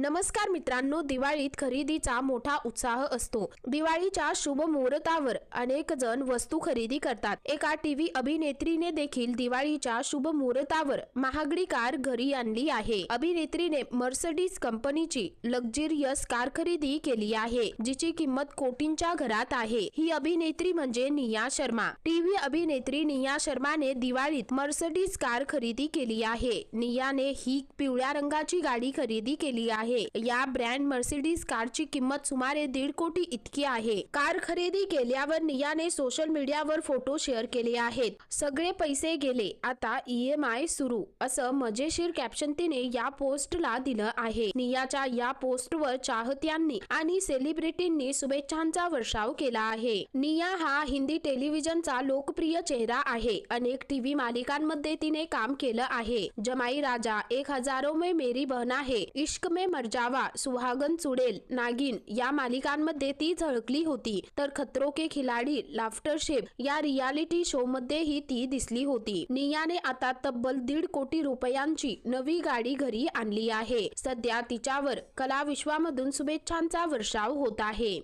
नमस्कार मित्रांनो दिवाळीत खरेदीचा मोठा उत्साह असतो. दिवाळीच्या शुभ मुहूर्तावर अनेक जण वस्तू खरेदी करतात. एका टीव्ही अभिनेत्रीने देखील दिवाळीच्या शुभ मुहूर्तावर महागडी कार घरी आणली आहे. अभिनेत्रीने मर्सडीज कंपनीची लक्झरियस कार खरेदी केली आहे जिची किंमत कोटींच्या घरात आहे. ही अभिनेत्री म्हणजे निया शर्मा. टीव्ही अभिनेत्री निया शर्माने दिवाळीत मर्सडीज कार खरेदी केली आहे. नियाने ही पिवळ्या रंगाची गाडी खरेदी केली आहे. या ब्रँड मर्सिडीज कारची किंमत सुमारे दीड कोटी इतकी आहे. कार खरेदी केल्यावर नियाने सोशल मीडियावर फोटो शेअर केले आहेत. सगळे पैसे गेले. आता ईएमआय सुरू. असं मजेशीर कॅप्शन तिने या पोस्टला दिलं आहे. नियाच्या या पोस्टवर चाहत्यांनी आणि सेलिब्रिटींनी शुभेच्छांचा वर्षाव केला आहे. निया हा हिंदी टेलिव्हिजनचा लोकप्रिय चेहरा आहे. अनेक टीव्ही मालिकांमध्ये तिने काम केलं आहे. जमाई राजा एक हजारो में मेरी बहना है इश्क में मरजावा सुहागन चुडेल नागिन या मालिकांमध्ये ती झळकली होती. तर खतरो के खिलाडी लाफ्टर शेप या रियालिटी शो मध्येही ती दिसली होती. नियाने आता तब्बल दीड कोटी रुपयांची नवी गाडी घरी आणली आहे. सध्या तिच्यावर कला विश्वामधून शुभेच्छांचा वर्षाव होत आहे.